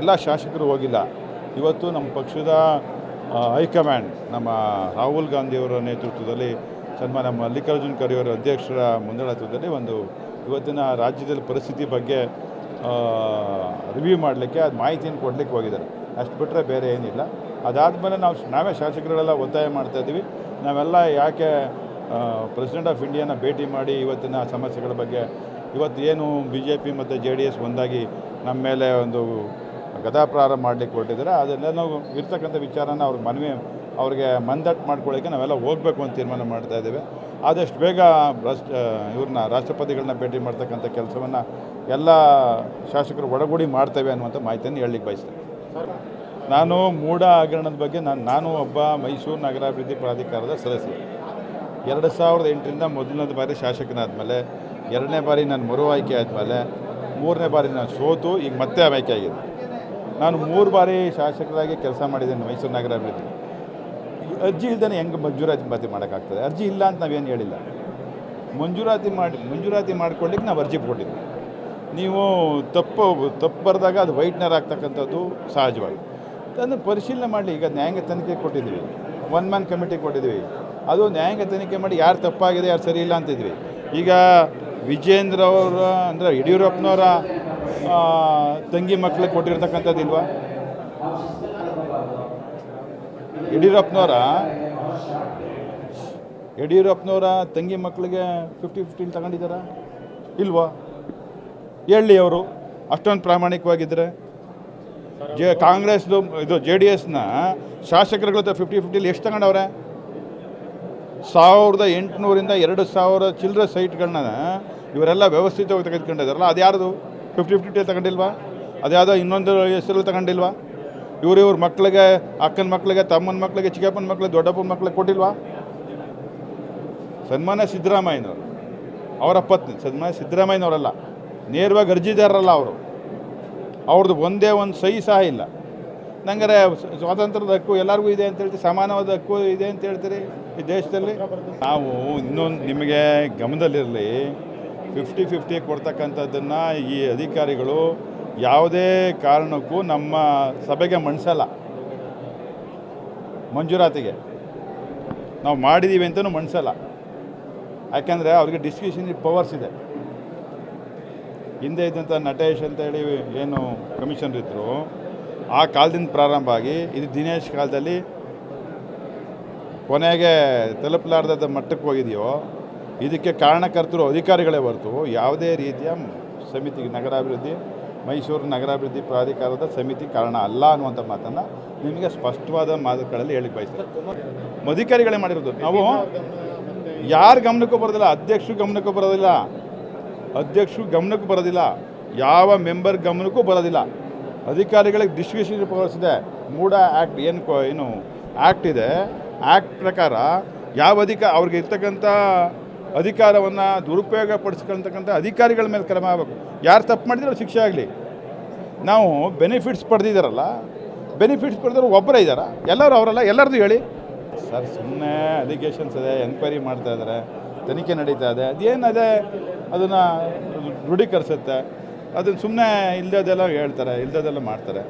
ಎಲ್ಲ ಶಾಸಕರು ಹೋಗಿಲ್ಲ. ಇವತ್ತು ನಮ್ಮ ಪಕ್ಷದ ಹೈಕಮಾಂಡ್, ನಮ್ಮ ರಾಹುಲ್ ಗಾಂಧಿಯವರ ನೇತೃತ್ವದಲ್ಲಿ ನಮ್ಮ ಮಲ್ಲಿಕಾರ್ಜುನ್ ಖರ್ಗೆ ಅವರ ಅಧ್ಯಕ್ಷರ ಮುಂದಾಳತ್ವದಲ್ಲಿ ಒಂದು ಇವತ್ತಿನ ರಾಜ್ಯದಲ್ಲಿ ಪರಿಸ್ಥಿತಿ ಬಗ್ಗೆ ರಿವ್ಯೂ ಮಾಡಲಿಕ್ಕೆ, ಅದು ಮಾಹಿತಿಯನ್ನು ಕೊಡಲಿಕ್ಕೆ ಹೋಗಿದ್ದಾರೆ. ಅಷ್ಟು ಬಿಟ್ಟರೆ ಬೇರೆ ಏನಿಲ್ಲ. ಅದಾದಮೇಲೆ ನಾವು ನಾವೇ ಶಾಸಕರುಗಳೆಲ್ಲ ಒತ್ತಾಯ ಮಾಡ್ತಾ ಇದ್ದೀವಿ. ನಾವೆಲ್ಲ ಯಾಕೆ ಪ್ರೆಸಿಡೆಂಟ್ ಆಫ್ ಇಂಡಿಯಾನ ಭೇಟಿ ಮಾಡಿ ಇವತ್ತಿನ ಸಮಸ್ಯೆಗಳ ಬಗ್ಗೆ ಇವತ್ತು ಏನು ಬಿ ಜೆ ಪಿ ಮತ್ತು ಜೆ ಡಿ ಎಸ್ ಒಂದಾಗಿ ನಮ್ಮ ಮೇಲೆ ಒಂದು ಗದಾಪ್ರಾರ ಮಾಡಲಿಕ್ಕೆ ಹೊರಟಿದ್ದಾರೆ. ಅದೆಲ್ಲ ನಾವು ಇರ್ತಕ್ಕಂಥ ವಿಚಾರನ ಅವ್ರಿಗೆ ಮನವಿ, ಅವ್ರಿಗೆ ಮಂದಟ್ಟು ಮಾಡ್ಕೊಳ್ಳೋಕ್ಕೆ ನಾವೆಲ್ಲ ಹೋಗಬೇಕು ಅಂತ ತೀರ್ಮಾನ ಮಾಡ್ತಾ ಇದ್ದೇವೆ. ಆದಷ್ಟು ಬೇಗ ರಾಷ್ಟ್ರ ಇವ್ರನ್ನ ರಾಷ್ಟ್ರಪತಿಗಳನ್ನ ಭೇಟಿ ಮಾಡ್ತಕ್ಕಂಥ ಕೆಲಸವನ್ನು ಎಲ್ಲ ಶಾಸಕರು ಒಳಗೂಡಿ ಮಾಡ್ತೇವೆ ಅನ್ನುವಂಥ ಮಾಹಿತಿಯನ್ನು ಹೇಳಲಿಕ್ಕೆ ಬಯಸ್ತೇನೆ. ನಾನು ಮೂಢ ಹಗರಣದ ಬಗ್ಗೆ ನಾನು ನಾನು ಒಬ್ಬ ಮೈಸೂರು ನಗರಾಭಿವೃದ್ಧಿ ಪ್ರಾಧಿಕಾರದ ಸದಸ್ಯ. ಎರಡು ಸಾವಿರದ ಎಂಟರಿಂದ ಮೊದಲನೇ ಬಾರಿ ಶಾಸಕನಾದಮೇಲೆ, ಎರಡನೇ ಬಾರಿ ನಾನು ಮರು ಆಯ್ಕೆ ಆದಮೇಲೆ, ಮೂರನೇ ಬಾರಿ ನಾನು ಸೋತು, ಈಗ ಮತ್ತೆ ಆಯ್ಕೆ ಆಗಿದೆ. ನಾನು ಮೂರು ಬಾರಿ ಶಾಸಕರಾಗಿ ಕೆಲಸ ಮಾಡಿದ್ದೇನೆ ಮೈಸೂರು ನಗರ ಅಭಿವೃದ್ಧಿ ಅರ್ಜಿ ಇಲ್ದೇ ಹೆಂಗೆ ಮಂಜೂರಾತಿ ಮಾಡೋಕ್ಕಾಗ್ತದೆ? ಅರ್ಜಿ ಇಲ್ಲ ಅಂತ ನಾವೇನು ಹೇಳಿಲ್ಲ. ಮಂಜೂರಾತಿ ಮಾಡಿ, ಮಂಜೂರಾತಿ ಮಾಡ್ಕೊಳ್ಳಿಕ್ಕೆ ನಾವು ಅರ್ಜಿ ಕೊಟ್ಟಿದ್ದೆ ನೀವು ತಪ್ಪು ತಪ್ಪು ಬರೆದಾಗ ಅದು ವೈಟ್ನರ್ ಆಗ್ತಕ್ಕಂಥದ್ದು ಸಹಜವಾಗಿ. ಅದನ್ನು ಪರಿಶೀಲನೆ ಮಾಡಲಿ. ಈಗ ನ್ಯಾಯಾಂಗ ತನಿಖೆ ಕೊಟ್ಟಿದ್ವಿ. ಒನ್ ಮ್ಯಾನ್ ಕಮಿಟಿ ಕೊಟ್ಟಿದ್ವಿ. ಅದು ನ್ಯಾಯಾಂಗ ತನಿಖೆ ಮಾಡಿ ಯಾರು ತಪ್ಪಾಗಿದೆ, ಯಾರು ಸರಿ ಇಲ್ಲ ಅಂತಿದ್ವಿ. ಈಗ ವಿಜೇಂದ್ರ ಅವರ ಅಂದರೆ ಯಡಿಯೂರಪ್ಪನವರ ತಂಗಿ ಮಕ್ಕಳಿಗೆ ಕೊಟ್ಟಿರ್ತಕ್ಕಂಥದ್ದು ಇಲ್ವಾ? ಯಡಿಯೂರಪ್ಪನವರ ಯಡಿಯೂರಪ್ಪನವರ ತಂಗಿ ಮಕ್ಕಳಿಗೆ ಫಿಫ್ಟಿ ಫಿಫ್ಟೀನ್ ತಗೊಂಡಿದ್ದಾರ? ಇಲ್ವಾ? ಹೇಳಿ ಅವರು. ಅಷ್ಟೊಂದು ಪ್ರಾಮಾಣಿಕವಾಗಿದ್ದರೆ ಜೆ, ಕಾಂಗ್ರೆಸ್ದು, ಇದು ಜೆ ಡಿ ಎಸ್ನ ಶಾಸಕರುಗಳ ಫಿಫ್ಟಿ ಫಿಫ್ಟಿಲಿ ಎಷ್ಟು ತಗೊಂಡವ್ರೆ? ಸಾವಿರದ ಎಂಟುನೂರಿಂದ ಎರಡು ಸಾವಿರ ಚಿಲ್ಲರೆ ಸೈಟ್ಗಳನ್ನ ಇವರೆಲ್ಲ ವ್ಯವಸ್ಥಿತವಾಗಿ ತೆಗೆದುಕೊಂಡಿದ್ದಾರಲ್ಲ ಅದು ಯಾರ್ದು ಫಿಫ್ಟಿ ಫಿಫ್ಟಿ ತಗೊಂಡಿಲ್ವಾ? ಅದ್ಯಾವುದೋ ಇನ್ನೊಂದು ಹೆಸರು ತಗೊಂಡಿಲ್ವಾ? ಇವ್ರು ಇವ್ರ ಮಕ್ಕಳಿಗೆ ಅಕ್ಕನ ಮಕ್ಕಳಿಗೆ ತಮ್ಮನ ಮಕ್ಕಳಿಗೆ ಚಿಕ್ಕಪ್ಪನ ಮಕ್ಕಳಿಗೆ ದೊಡ್ಡಪ್ಪನ ಮಕ್ಕಳಿಗೆ ಕೊಟ್ಟಿಲ್ವಾ? ಸನ್ಮಾನ ಸಿದ್ದರಾಮಯ್ಯನವರು. ಅವರ ಪತ್ನಿ, ಸನ್ಮಾನ್ಯ ಸಿದ್ದರಾಮಯ್ಯನವರಲ್ಲ, ನೇರವಾಗಿ ಅರ್ಜಿದಾರರಲ್ಲ ಅವರು. ಅವ್ರದ್ದು ಒಂದೇ ಒಂದು ಸಹಿ ಸಹ ಇಲ್ಲ. ನಂಗಾರೆ ಸ್ವಾತಂತ್ರ್ಯದ ಹಕ್ಕು ಎಲ್ಲರಿಗೂ ಇದೆ ಅಂತ ಹೇಳ್ತೀವಿ ಸಮಾನವಾದ ಹಕ್ಕು ಇದೆ ಅಂತ ಹೇಳ್ತೀರಿ ಈ ದೇಶದಲ್ಲಿ? ನಾವು ಇನ್ನೊಂದು ನಿಮಗೆ ಗಮನದಲ್ಲಿರಲಿ. ಫಿಫ್ಟಿ ಫಿಫ್ಟಿ ಕೊಡ್ತಕ್ಕಂಥದ್ದನ್ನು ಈ ಅಧಿಕಾರಿಗಳು ಯಾವುದೇ ಕಾರಣಕ್ಕೂ ನಮ್ಮ ಸಭೆಗೆ ಮಣಿಸಲ್ಲ. ಮಂಜೂರಾತಿಗೆ. ನಾವು ಮಾಡಿದ್ದೀವಿ ಅಂತಲೂ ಮಣಿಸಲ್ಲ. ಯಾಕೆಂದರೆ ಅವ್ರಿಗೆ ಡಿಸ್ಕ್ರಿಷನ್ ಪವರ್ಸ್ ಇದೆ. ಹಿಂದೆ ಇದ್ದಂಥ ನಟೇಶ್ ಅಂತ ಹೇಳಿ ಏನು ಕಮಿಷನರ್ ಇದ್ದರು ಆ ಕಾಲದಿಂದ ಪ್ರಾರಂಭ ಆಗಿ ಇದು ದಿನೇಶ್ ಕಾಲದಲ್ಲಿ ಕೊನೆಗೆ ತಲುಪಲಾರ್ದ ಮಟ್ಟಕ್ಕೆ ಹೋಗಿದೆಯೋ ಇದಕ್ಕೆ ಕಾರಣಕರ್ತರು ಅಧಿಕಾರಿಗಳೇ ಹೊರತು ಯಾವುದೇ ರೀತಿಯ ಸಮಿತಿ ನಗರಾಭಿವೃದ್ಧಿ, ಮೈಸೂರು ನಗರಾಭಿವೃದ್ಧಿ ಪ್ರಾಧಿಕಾರದ ಸಮಿತಿ ಕಾರಣ ಅಲ್ಲ ಅನ್ನುವಂಥ ಮಾತನ್ನು ನಿಮಗೆ ಸ್ಪಷ್ಟವಾದ ಮಾತುಗಳಲ್ಲಿ ಹೇಳಿ ಬಯಸ್ತೇನೆ ಅಧಿಕಾರಿಗಳೇ ಮಾಡಿರೋದು. ನಾವು ಯಾರು ಗಮನಕ್ಕೂ ಬರೋದಿಲ್ಲ, ಅಧ್ಯಕ್ಷರು ಗಮನಕ್ಕೂ ಬರೋದಿಲ್ಲ, ಅಧ್ಯಕ್ಷರು ಗಮನಕ್ಕೂ ಬರೋದಿಲ್ಲ, ಯಾವ ಮೆಂಬರ್ ಗಮನಕ್ಕೂ ಬರೋದಿಲ್ಲ. ಅಧಿಕಾರಿಗಳಿಗೆ ಡಿಸ್ಟ್ರಿಬ್ಯೂಷನ್ ಪವರ್ಸ್ ಇದೆ ಮೂಡ ಆ್ಯಕ್ಟ್ ಏನು ಏನು ಆ್ಯಕ್ಟ್ ಇದೆ. ಆ್ಯಕ್ಟ್ ಪ್ರಕಾರ ಯಾವ ಅಧಿಕ ಅವ್ರಿಗೆ ಇರ್ತಕ್ಕಂಥ ಅಧಿಕಾರವನ್ನು ದುರುಪಯೋಗ ಪಡಿಸ್ಕೊಳ್ತಕ್ಕಂಥ ಅಧಿಕಾರಿಗಳ ಮೇಲೆ ಕ್ರಮ ಆಗಬೇಕು. ಯಾರು ತಪ್ಪು ಮಾಡಿದ್ರೆ ಅವ್ರು ಶಿಕ್ಷೆ ಆಗಲಿ. ನಾವು ಬೆನಿಫಿಟ್ಸ್ ಪಡೆದಿದ್ದಾರಲ್ಲ ಬೆನಿಫಿಟ್ಸ್ ಪಡೆದವರು ಒಬ್ಬರೇ ಇದ್ದಾರಾ ಎಲ್ಲರೂ ಅವರಲ್ಲ ಎಲ್ಲರದು ಹೇಳಿ. ಸರ್ ಸುಮ್ಮನೆ ಅಲಿಗೇಷನ್ಸ್ ಇದೆ ಎನ್ಕ್ವೈರಿ ಮಾಡ್ತಾ ಇದ್ದಾರೆ ತನಿಖೆ ನಡೀತಾ ಇದೆ. ಅದೇನದೆ ಅದನ್ನು ದೃಢೀಕರಿಸುತ್ತೆ. ಅದನ್ನು ಸುಮ್ಮನೆ ಇಲ್ಲದೆಲ್ಲ ಹೇಳ್ತಾರೆ ಇಲ್ಲದೆಲ್ಲ ಮಾಡ್ತಾರೆ.